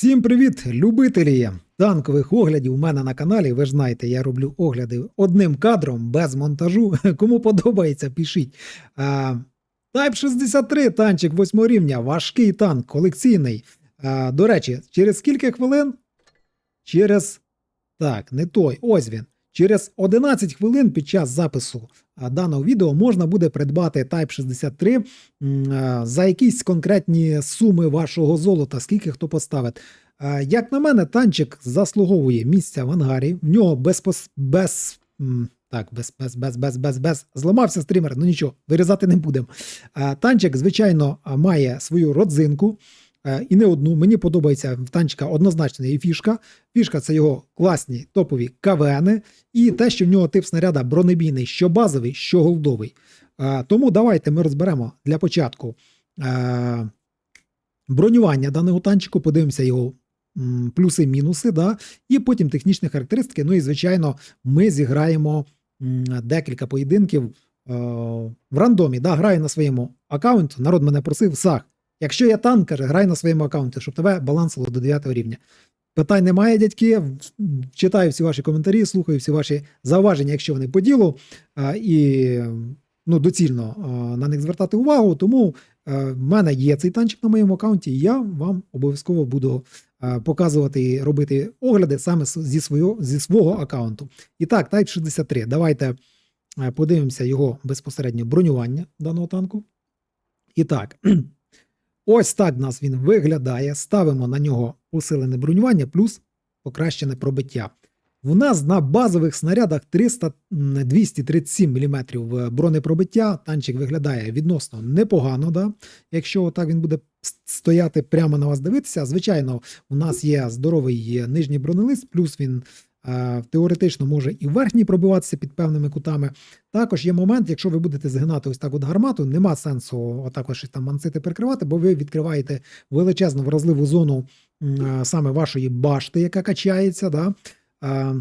Всім привіт, любителі танкових оглядів у мене на каналі. Ви ж знаєте, я роблю огляди одним кадром без монтажу. Кому подобається, пишіть. А, Type 63 танчик 8 рівня, важкий танк, колекційний. До речі, через скільки хвилин? Через. Так, не той. Ось він. Через 11 хвилин під час запису даного відео можна буде придбати Type 63 за якісь конкретні суми вашого золота, скільки хто поставить. Як на мене, танчик заслуговує місця в ангарі. В нього без, без так, без, без, без, без, без, без. Зламався стрімер, ну нічого, вирізати не будемо. Танчик, звичайно, має свою родзинку. Е, І не одну. Мені подобається в танчика однозначно і фішка. Фішка це його класні топові КВНи, і те, що в нього тип снаряда бронебійний, що базовий, що голдовий. Е, Тому давайте ми розберемо для початку е, бронювання даного танчику, подивимося його плюси-мінуси, да, і потім технічні характеристики. Ну і, звичайно, ми зіграємо декілька поєдинків в рандомі. Да, Граю на своєму аккаунту. Народ мене просив, Сах, якщо я танк, каже, грай на своєму аккаунті, щоб тебе балансило до 9 рівня. Питань немає, дядьки. Читаю всі ваші коментарі, слухаю всі ваші зауваження, якщо вони по ділу, і ну, доцільно на них звертати увагу. Тому в мене є цей танчик на моєму аккаунті, і я вам обов'язково буду показувати і робити огляди саме зі свого, зі свого аккаунту. І так, Type 63. Давайте подивимося його безпосередньо бронювання даного танку. І так, ось так в нас він виглядає. Ставимо на нього усилене бронювання плюс покращене пробиття. В нас на базових снарядах 300 237 мм бронепробиття. Танчик виглядає відносно непогано, да? якщо так він буде стояти прямо на вас дивитися. Звичайно, у нас є здоровий нижній бронелист, плюс він е, теоретично може і верхній пробиватися під певними кутами. Також є момент, якщо ви будете згинати ось так от гармату, нема сенсу отак ось щось там мансити прикривати, бо ви відкриваєте величезну вразливу зону е, саме вашої башти, яка качається. Да? Е,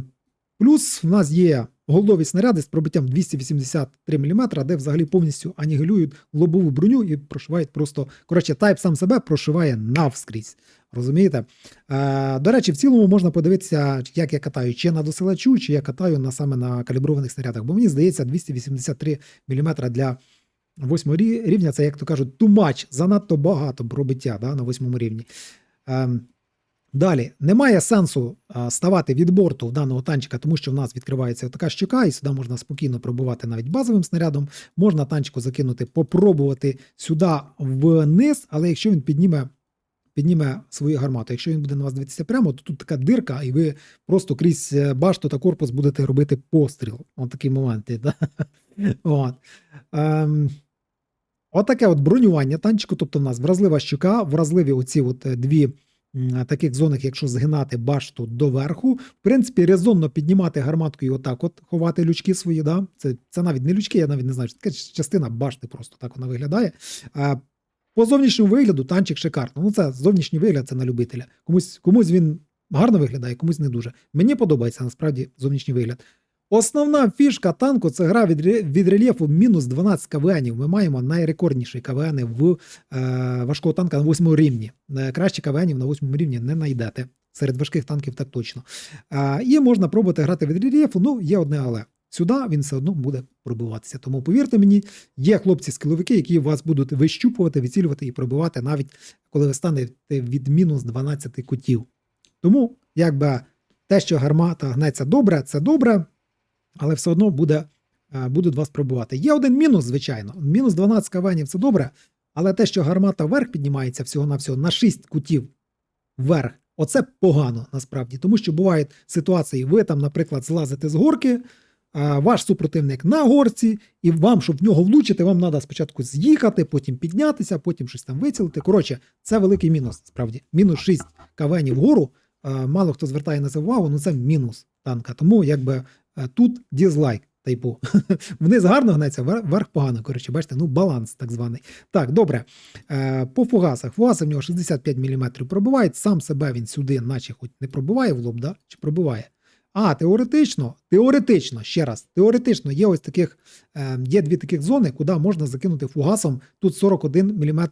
Плюс в нас є голдові снаряди з пробиттям 283 мм, де взагалі повністю анігілюють лобову броню і прошивають просто. Коротше, тайп сам себе прошиває навскрізь. Розумієте? Е, до речі, в цілому можна подивитися, як я катаю чи на досилачу, чи я катаю на саме на каліброваних снарядах. Бо мені здається, 283 мм для восьмого рівня це, як то кажуть, much, занадто багато пробиття да, на восьмому рівні. Ем, Далі немає сенсу ставати від борту в даного танчика, тому що в нас відкривається така щока, і сюди можна спокійно пробувати навіть базовим снарядом. Можна танчику закинути, попробувати сюди вниз, але якщо він підніме, підніме свою гармату, якщо він буде на вас дивитися прямо, то тут така дирка, і ви просто крізь е, башту та корпус будете робити постріл. От такі моменти. Да? От. Ем, Отаке от бронювання танчику, тобто в нас вразлива щука, вразливі оці от е, дві таких зонах, якщо згинати башту доверху. В принципі, резонно піднімати гарматкою, отак, от ховати лючки свої. Да? Це, це навіть не лючки, я навіть не знаю, така частина башти, просто так вона виглядає. По зовнішньому вигляду танчик шикарно. Ну, це зовнішній вигляд, це на любителя. Комусь, комусь він гарно виглядає, комусь не дуже. Мені подобається насправді зовнішній вигляд. Основна фішка танку це гра від, від рельєфу мінус 12 КВНів. Ми маємо найрекордніші КВНи в е, важкого танка на 8 рівні. Е, краще КВНів на 8 рівні не знайдете. Серед важких танків так точно. Е, і можна пробувати грати від рельєфу. Ну, є одне але. Сюди він все одно буде пробиватися. Тому повірте мені, є хлопці-скіловики, які вас будуть вищупувати, відцілювати і пробивати, навіть коли ви станете від мінус 12 кутів. Тому, якби те, що гармата гнеться добре, це добре, але все одно буде, е, будуть вас пробувати. Є один мінус, звичайно. Мінус 12 кавенів це добре, але те, що гармата вверх піднімається всього-навсього на 6 кутів вверх, оце погано насправді. Тому що бувають ситуації, ви там, наприклад, злазите з горки, ваш супротивник на горці, і вам, щоб в нього влучити, вам треба спочатку з'їхати, потім піднятися, потім щось там вицілити. Коротше, це великий мінус, справді. Мінус 6 кавенів вгору. е, Мало хто звертає на це увагу, але це мінус танка. Тому якби е, тут дізлайк. Типу, вниз гарно гнеться, вер- вверх погано. Коротше, бачите, ну баланс так званий. Так, добре. Е, по фугасах. Фугаси в нього 65 мм пробивають. Сам себе він сюди, наче хоч не пробиває в лоб, да? чи пробиває? А, теоретично, теоретично, ще раз, теоретично є ось таких, е, є дві таких зони, куди можна закинути фугасом. Тут 41 мм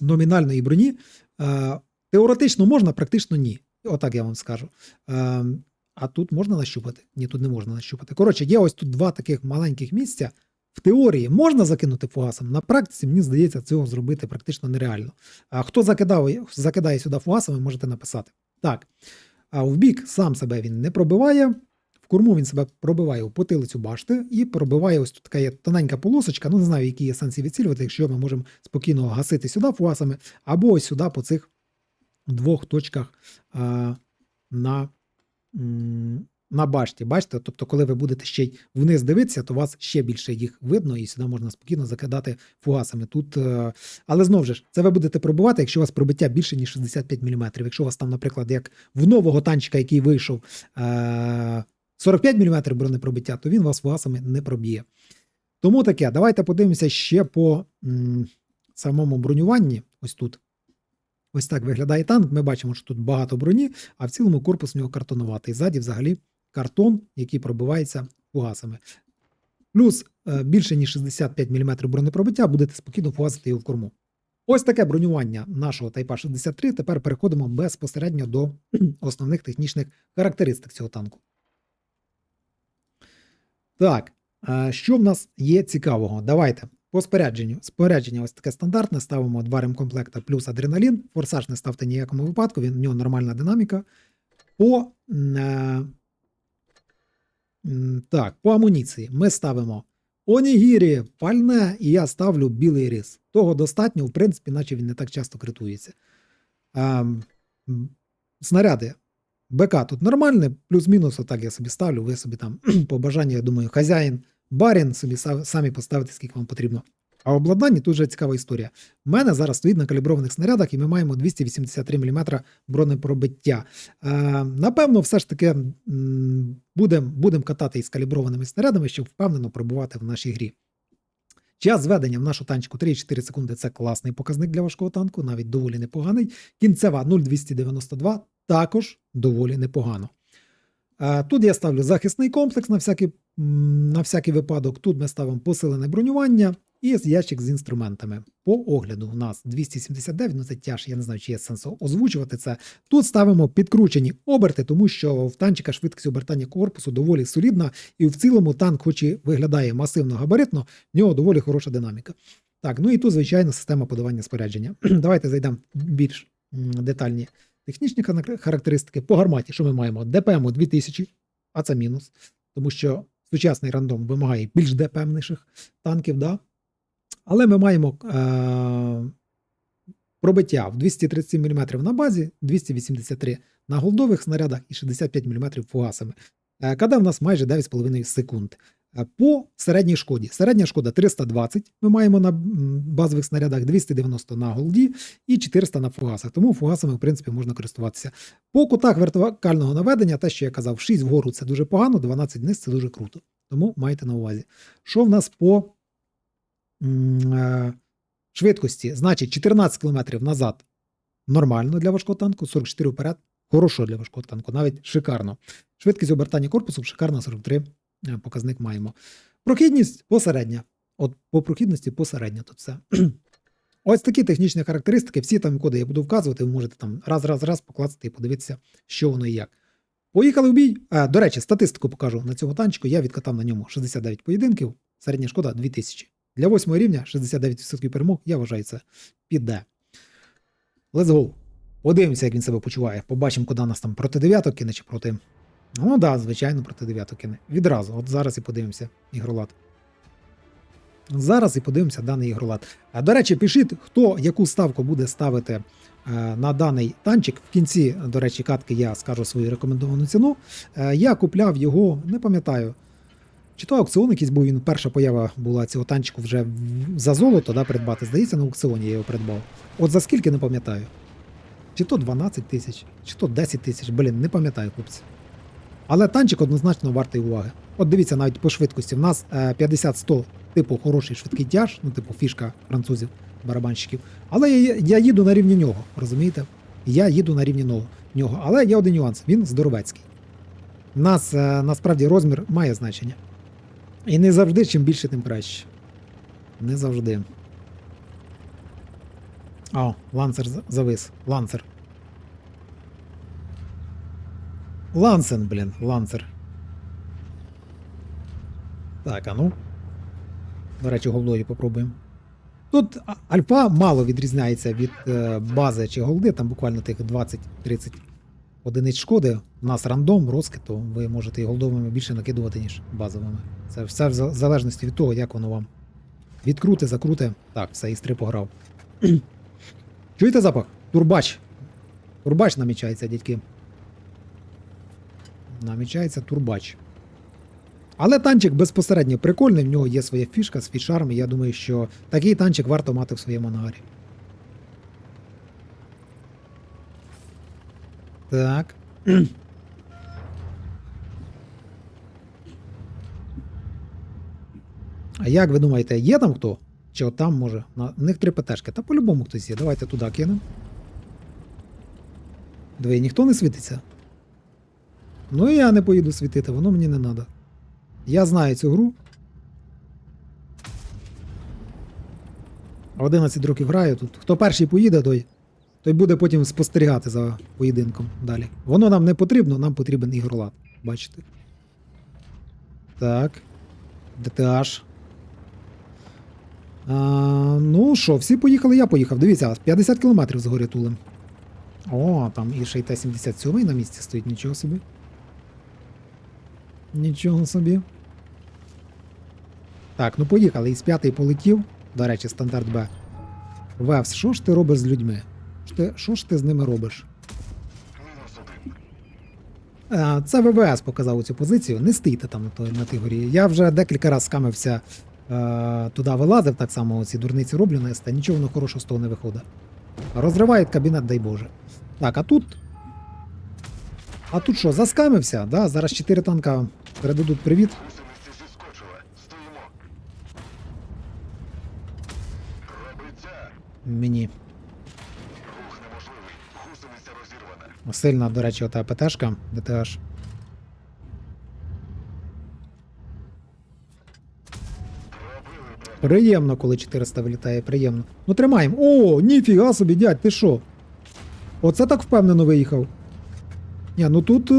номінальної броні. Е, Теоретично можна, практично ні. Отак я вам скажу. Е, а тут можна нащупати? Ні, тут не можна нащупати. Коротше, є ось тут два таких маленьких місця. В теорії можна закинути фугасом, на практиці, мені здається, цього зробити практично нереально. А хто закидав, закидає сюди фугасами, можете написати. Так. А в бік сам себе він не пробиває. В корму він себе пробиває у потилицю башти і пробиває ось тут така є тоненька полосочка. Ну, не знаю, які є сенси відцілювати, якщо ми можемо спокійно гасити сюди фугасами, або ось сюди по цих двох точках а, на, на башті. Бачите? Тобто, коли ви будете ще й вниз дивитися, то вас ще більше їх видно, і сюди можна спокійно закидати фугасами. Тут, е, але знову ж, це ви будете пробивати, якщо у вас пробиття більше, ніж 65 мм. Якщо у вас там, наприклад, як в нового танчика, який вийшов, е, 45 мм бронепробиття, то він вас фугасами не проб'є. Тому таке, давайте подивимося ще по самому бронюванні. Ось тут. Ось так виглядає танк. Ми бачимо, що тут багато броні, а в цілому корпус у нього картонуватий. Ззаді взагалі картон, який пробивається фугасами. Плюс е, більше ніж 65 мм бронепробиття, будете спокійно фугасити його в корму. Ось таке бронювання нашого Тайпа 63. Тепер переходимо безпосередньо до основних технічних характеристик цього танку. Так, е, що в нас є цікавого? Давайте по спорядженню. Спорядження ось таке стандартне. Ставимо два ремкомплекта плюс адреналін. Форсаж не ставте ніякому випадку, він в нього нормальна динаміка. По, е, так, по амуніції ми ставимо онігірі, пальне, і я ставлю білий рис. Того достатньо, в принципі, наче він не так часто критується. М, снаряди. БК тут нормальне, плюс-мінус, отак я собі ставлю. Ви собі там по бажанню, я думаю, хазяїн, барін собі самі поставите, скільки вам потрібно. А обладнання тут вже цікава історія. У мене зараз стоїть на каліброваних снарядах, і ми маємо 283 мм бронепробиття. Е, напевно, все ж таки будемо будем катати із каліброваними снарядами, щоб впевнено пробувати в нашій грі. Час зведення в нашу танчику 3-4 секунди це класний показник для важкого танку, навіть доволі непоганий. Кінцева 0,292 також доволі непогано. Е, Тут я ставлю захисний комплекс на всякий, на всякий випадок. Тут ми ставимо посилене бронювання і ящик з інструментами. По огляду у нас 279, ну це тяж, я не знаю, чи є сенс озвучувати це. Тут ставимо підкручені оберти, тому що в танчика швидкість обертання корпусу доволі солідна, і в цілому танк, хоч і виглядає масивно габаритно, в нього доволі хороша динаміка. Так, ну і тут, звичайно, система подавання спорядження. Давайте зайдемо більш детальні технічні характеристики. По гарматі, що ми маємо? ДПМу 2000, а це мінус, тому що сучасний рандом вимагає більш ДПМніших танків, да? але ми маємо е- пробиття в 237 мм на базі, 283 на голдових снарядах і 65 мм фугасами. Е, КД в нас майже 9,5 секунд. Е, По середній шкоді. Середня шкода 320 ми маємо на базових снарядах, 290 на голді і 400 на фугасах. Тому фугасами, в принципі, можна користуватися. По кутах вертикального наведення, те, що я казав, 6 вгору це дуже погано, 12 вниз це дуже круто. Тому майте на увазі. Що в нас по е, швидкості? Значить, 14 км назад нормально для важкого танку, 44 вперед. Хорошо для важкого танку, навіть шикарно. Швидкість обертання корпусу шикарна 43 е, показник маємо. Прохідність посередня. От по прохідності посередня тут все. Ось такі технічні характеристики. Всі там коди я буду вказувати, ви можете там раз-раз-раз покласти і подивитися, що воно і як. Поїхали в бій. А, до речі, статистику покажу на цьому танчику. Я відкатав на ньому 69 поєдинків, середня шкода 2000. Для 8 рівня 69% перемог, я вважаю, це піде. Let's go. Подивимося, як він себе почуває. Побачимо, куди нас там проти дев'яток кине чи проти. Ну да, звичайно, проти дев'яток кине. Відразу. От зараз і подивимося ігролад. Зараз і подивимося даний ігролад. До речі, пишіть, хто яку ставку буде ставити е, на даний танчик. В кінці, до речі, катки я скажу свою рекомендовану ціну. Е, я купляв його, не пам'ятаю. Чи то аукціон якийсь був, він перша поява була цього танчику вже за золото да, придбати. Здається, на аукціоні я його придбав. От за скільки не пам'ятаю. Чи то 12 тисяч, чи то 10 тисяч, блін, не пам'ятаю, хлопці. Але танчик однозначно вартий уваги. От дивіться, навіть по швидкості. В нас е, 50-100, типу, хороший швидкий тяж, ну, типу, фішка французів, барабанщиків. Але я, я їду на рівні нього, розумієте? Я їду на рівні нього. Але є один нюанс: він здоровецький. У нас е, насправді розмір має значення. І не завжди, чим більше, тим краще. Не завжди. О, ланцер завис. Ланцер. Лансен, блін, ланцер. Так, а ну. До речі, голдою попробуємо. Тут альфа мало відрізняється від е, бази чи голди, там буквально тих 20-30 одиниць шкоди. У нас рандом, розкид, то ви можете і голдовими більше накидувати, ніж базовими. Це все в залежності від того, як воно вам. Відкрути, закрути. Так, все, 3 пограв. Чуєте запах? Турбач. Турбач намічається, дядьки. Намічається турбач. Але танчик безпосередньо прикольний, в нього є своя фішка, свій шарм, і я думаю, що такий танчик варто мати в своєму ангарі. Так. А як ви думаєте, є там хто? Чи от там може? На них три ПТшки. Та по-любому хтось є. Давайте туди кинемо. Диви, ніхто не світиться. Ну і я не поїду світити, воно мені не треба. Я знаю цю гру. 11 років граю тут. Хто перший поїде, той, той буде потім спостерігати за поєдинком далі. Воно нам не потрібно, нам потрібен ігролад. Бачите? Так. ДТH. А, ну що, всі поїхали, я поїхав. Дивіться, 50 кілометрів згорі тулем. О, там і ще й Т-77 на місці стоїть, нічого собі. Нічого собі. Так, ну поїхали. Із п'ятий полетів. До речі, стандарт Б. Вевс, що ж ти робиш з людьми? Що ж ти з ними робиш? Е, Це ВВС показав цю позицію. Не стійте там на, той, на тій горі. Я вже декілька разів скамився е, туди вилазив, так само ці дурниці роблю на СТ, нічого воно хорошого з того не виходить. Розривають кабінет, дай Боже. Так, а тут. А тут що, заскамився? Да? Зараз 4 танка передадуть привіт. Мені. Сильна, до речі, ота ПТшка, брат. Приємно, коли 400 вилітає, приємно. Ну тримаємо. О, ніфіга собі, дядь, ти що? Оце так впевнено виїхав. Ні, ну тут.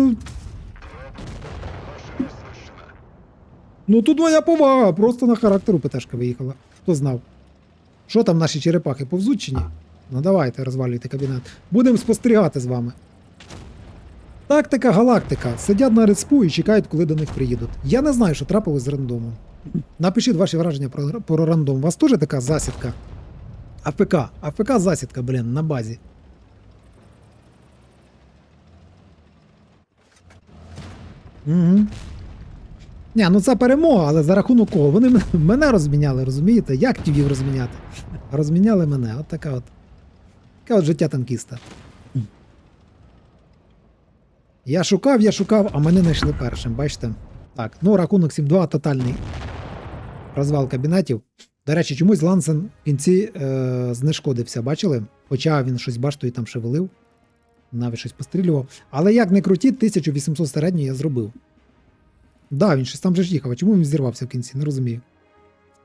Ну тут моя повага, просто на характеру ПТшка виїхала. Хто знав? Що там наші черепахи повзуть чи ні? Ну давайте, розвалюйте кабінет. Будемо спостерігати з вами. Тактика галактика. Сидять на респу і чекають, коли до них приїдуть. Я не знаю, що трапилось з рандомом. Напишіть ваші враження про, про рандом. У вас теж така засідка? АФК. АФК засідка, блін, на базі. Угу. Ні, ну це перемога, але за рахунок кого? Вони мене розміняли, розумієте? Як тівів розміняти? Розміняли мене. От така от. Таке от життя танкіста. Я шукав, я шукав, а мене знайшли першим, бачите? Так, ну рахунок 7-2 тотальний розвал кабінетів. До речі, чомусь Лансен в кінці е, знешкодився, бачили? Хоча він щось баштою там шевелив, навіть щось пострілював. Але як не круті, 1800 середньої я зробив. Да, він щось там вже ж їхав. А чому він зірвався в кінці? Не розумію.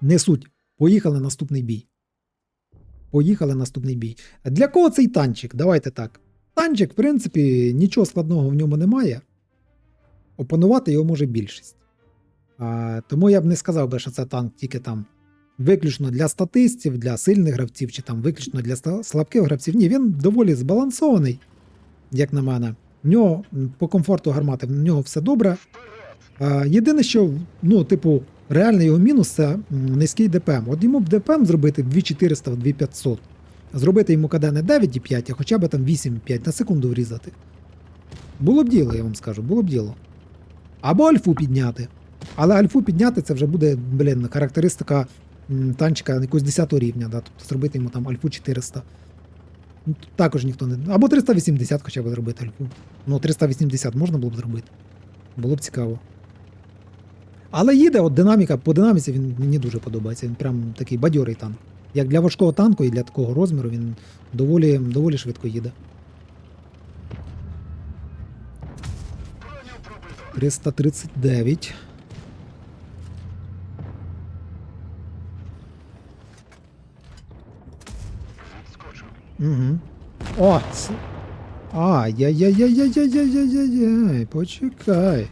Не суть. Поїхали наступний бій. Поїхали наступний бій. Для кого цей танчик? Давайте так. Танчик, в принципі, нічого складного в ньому немає. Опанувати його може більшість. А, тому я б не сказав би, що це танк тільки там виключно для статистів, для сильних гравців, чи там виключно для слабких гравців. Ні, він доволі збалансований, як на мене. В нього по комфорту гармати, в нього все добре. А, єдине, що, ну, типу, реальний його мінус це низький ДПМ. От йому б ДПМ зробити 2400 в 2500. Зробити йому КД не 9,5, а хоча б там 8,5 на секунду врізати. Було б діло, я вам скажу, було б діло. Або альфу підняти. Але альфу підняти це вже буде, блін, характеристика танчика якогось 10 рівня, да? тобто зробити йому там альфу 400. Ну, Також ніхто не. Або 380 хоча б зробити альфу. Ну, 380 можна було б зробити. Було б цікаво. Але їде, от динаміка, по динаміці він мені дуже подобається. Він прям такий бадьорий танк. Як для важкого танку і для такого розміру він доволі, доволі швидко їде. Броню пробито. 339. Угу. О! С- Ай-яй-яй-яй-яй-яй-яй-яй, почекай.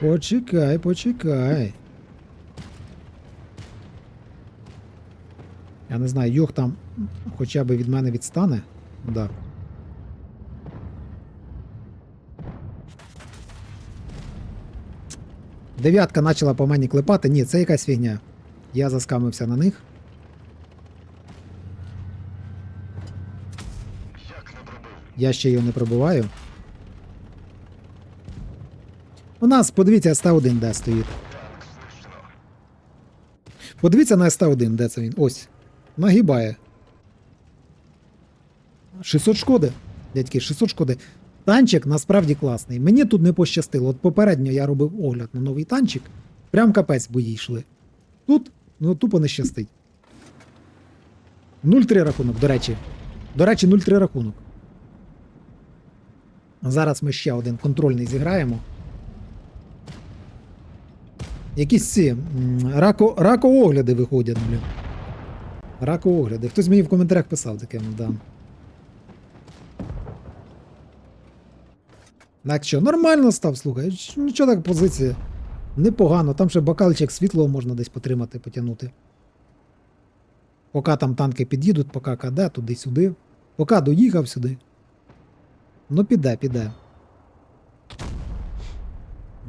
Почекай, почекай. Я не знаю, Юх там хоча б від мене відстане. Да. Дев'ятка почала по мені клепати. Ні, це якась фігня. Я заскамився на них. Як не пробив. Я ще його не пробиваю. У нас, подивіться, СТ-1 де стоїть. Подивіться на СТ-1, де це він. Ось. Нагибає. 600 шкоди. Дядьки, 600 шкоди. Танчик насправді класний. Мені тут не пощастило. От попередньо я робив огляд на новий танчик. Прям капець бої йшли. Тут, ну тупо не щастить. 0-3 рахунок, до речі. До речі, 0-3 рахунок. Зараз ми ще один контрольний зіграємо. Якісь ці рако, ракоогляди виходять, блін. Ракоогляди. Хтось мені в коментарях писав таке, да. Так що, нормально став, слухай. Нічого так позиція. Непогано. Там ще бокальчик світлого можна десь потримати, потягнути. Поки там танки під'їдуть, поки КД, туди-сюди. Поки доїхав сюди. Ну, піде, піде.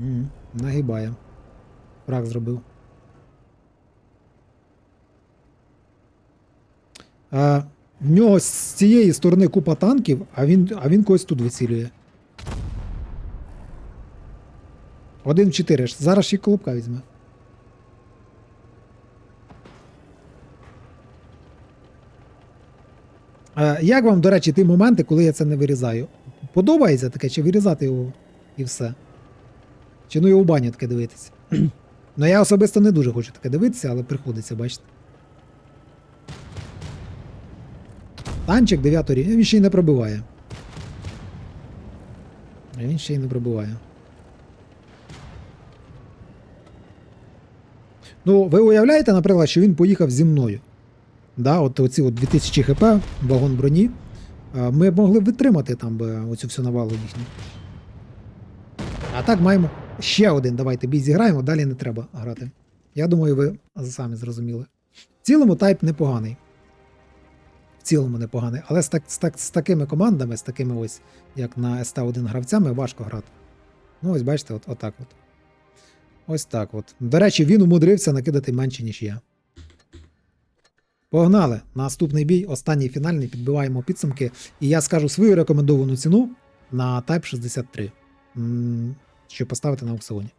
М, Нагибає. Фраг зробив. А, в нього з цієї сторони купа танків, а він, а він когось тут вицілює. Один в чотири. Зараз ще колобка візьме. Як вам, до речі, ті моменти, коли я це не вирізаю? Подобається таке, чи вирізати його і все? Чи ну його в баню таке дивитися? Ну я особисто не дуже хочу таке дивитися, але приходиться, бачите. Танчик 9 рівня, він ще й не пробиває. Він ще й не пробиває. Ну, ви уявляєте, наприклад, що він поїхав зі мною. Да, от оці от 2000 хп, вагон броні. Ми могли б витримати там оцю всю навалу їхню. А так маємо ще один. Давайте бій зіграємо, далі не треба грати. Я думаю, ви самі зрозуміли. В цілому тайп непоганий. В цілому непоганий. Але з, так, з, так, з такими командами, з такими ось, як на СТ1 гравцями, важко грати. Ну, ось бачите, от, отак от. Ось так от. До речі, він умудрився накидати менше, ніж я. Погнали! Наступний бій, останній фінальний, підбиваємо підсумки. І я скажу свою рекомендовану ціну на Type 63. М, Щоб поставити на аукціоні.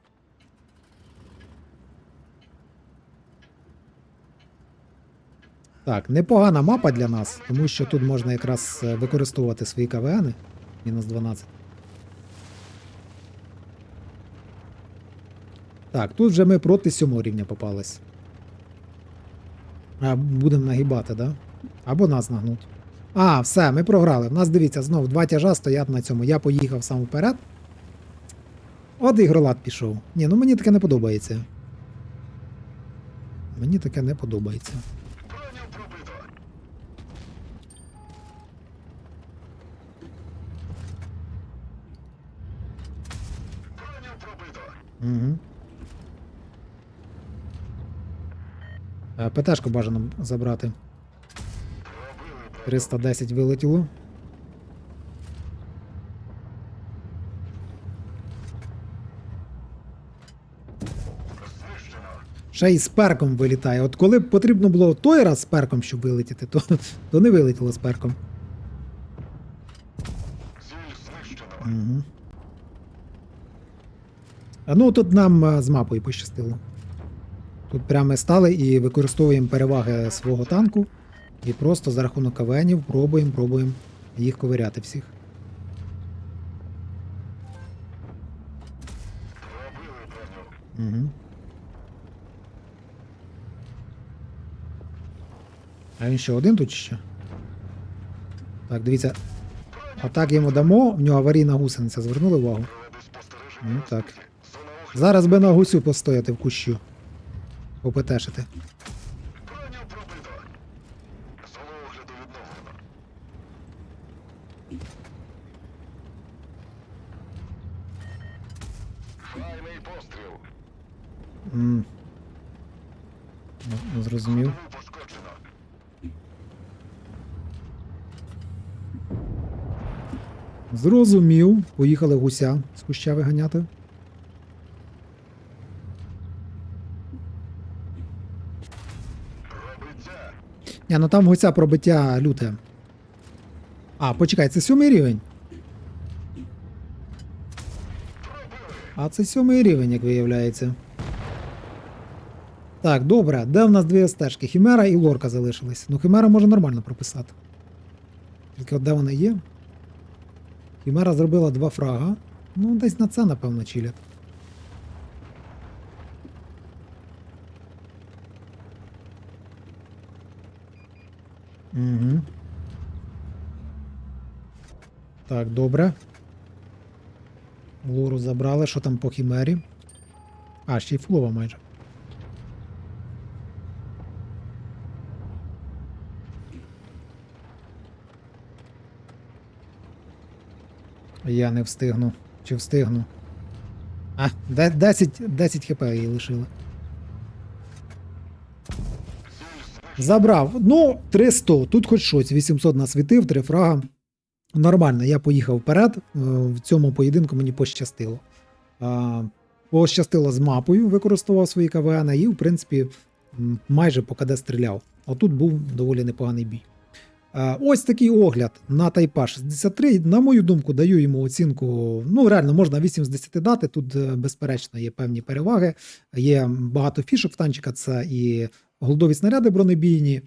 Так, непогана мапа для нас, тому що тут можна якраз е, використовувати свої КВН. Мінус 12. Так, тут вже ми проти сьомого рівня попались. А, будемо нагибати, да? Або нас нагнуть. А, все, ми програли. У нас дивіться, знов два тяжа стоять на цьому. Я поїхав сам вперед. От ігролад пішов. Ні, ну мені таке не подобається. Мені таке не подобається. Угу. ПТшку бажано забрати. 310 вилетіло. Ще й з перком вилітає. От коли б потрібно було той раз з перком, щоб вилетіти, то, то не вилетіло з перком. Угу. А ну тут нам а, з мапою пощастило. Тут прямо стали і використовуємо переваги свого танку. І просто за рахунок КВНів пробуємо, пробуємо їх ковиряти всіх. Угу. А він ще один тут що? Так, дивіться. Отак йому дамо, в нього аварійна гусениця, звернули увагу. Ну так. Зараз би на гусю постояти в кущу. Попетешити. Броню пробито. Зону огляду відновлено. Файний постріл. М. Ну, Зрозумів. Зрозумів. Поїхали гуся з куща виганяти. Ні, ну там гуся пробиття люте. А, почекай, це сьомий рівень. А це сьомий рівень, як виявляється. Так, добре. Де в нас дві стежки? Хімера і лорка залишились. Ну, Хімера може нормально прописати. Тільки от де вона є? Хімера зробила два фрага. Ну, десь на це, напевно, чилять. Угу. Так, добре. Лору забрали, що там по хімері? А, ще й флова майже. Я не встигну. Чи встигну? А, де- 10, 10 хп її лишили. Забрав. Ну, 300. Тут хоч щось. 800 насвітив, 3 фрага. Нормально, я поїхав вперед. Е, В цьому поєдинку мені пощастило. Пощастило з мапою, використовував свої КВН, і, в принципі, майже по КД стріляв. Отут був доволі непоганий бій. Е, Ось такий огляд на Тайпа 63. На мою думку, даю йому оцінку. Ну, реально, можна 8 з 10 дати. Тут, е, безперечно, є певні переваги. Є багато фішок в танчика, це і голдові снаряди бронебійні,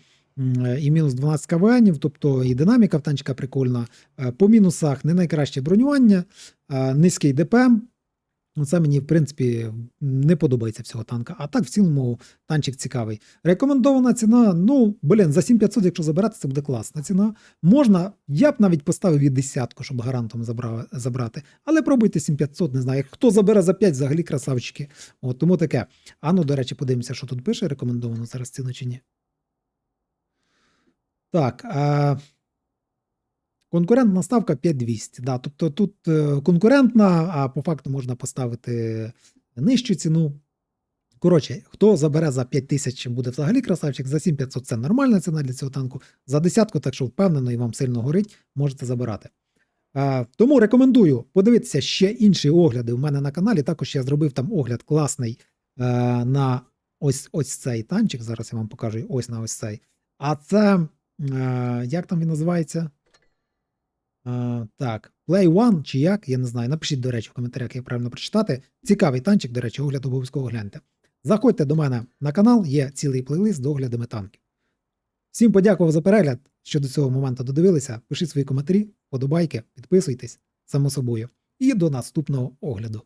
і мінус 12 КВНів, тобто і динаміка в танчика прикольна. Е, По мінусах не найкраще бронювання, е, низький ДПМ. Ну, Це мені, в принципі, не подобається всього танка. А так, в цілому, танчик цікавий. Рекомендована ціна, ну, блін, за 7500, якщо забирати, це буде класна ціна. Можна, я б навіть поставив і десятку, щоб гарантом забрати. Але пробуйте 7500, не знаю. Хто забере за 5, взагалі красавчики. От, тому таке. А ну, до речі, подивимося, що тут пише, рекомендовано зараз ціну чи ні. Так. А... Конкурентна ставка 5200. Да, тобто тут е, конкурентна, а по факту можна поставити нижчу ціну. Коротше, хто забере за 5000, буде взагалі красавчик, за 7500 це нормальна ціна для цього танку. За десятку, так що впевнено і вам сильно горить, можете забирати. Е, тому рекомендую подивитися ще інші огляди у мене на каналі. Також я зробив там огляд класний е, на ось, ось цей танчик. Зараз я вам покажу ось на ось цей. А це, як там він називається? Е, так, Play One чи як, я не знаю. Напишіть, до речі, в коментарях, як правильно прочитати. Цікавий танчик, до речі, огляд обов'язково гляньте. Заходьте до мене на канал, є цілий плейлист з оглядами танків. Всім подякував за перегляд, що до цього моменту додивилися. Пишіть свої коментарі, подобайки, підписуйтесь, само собою. І до наступного огляду.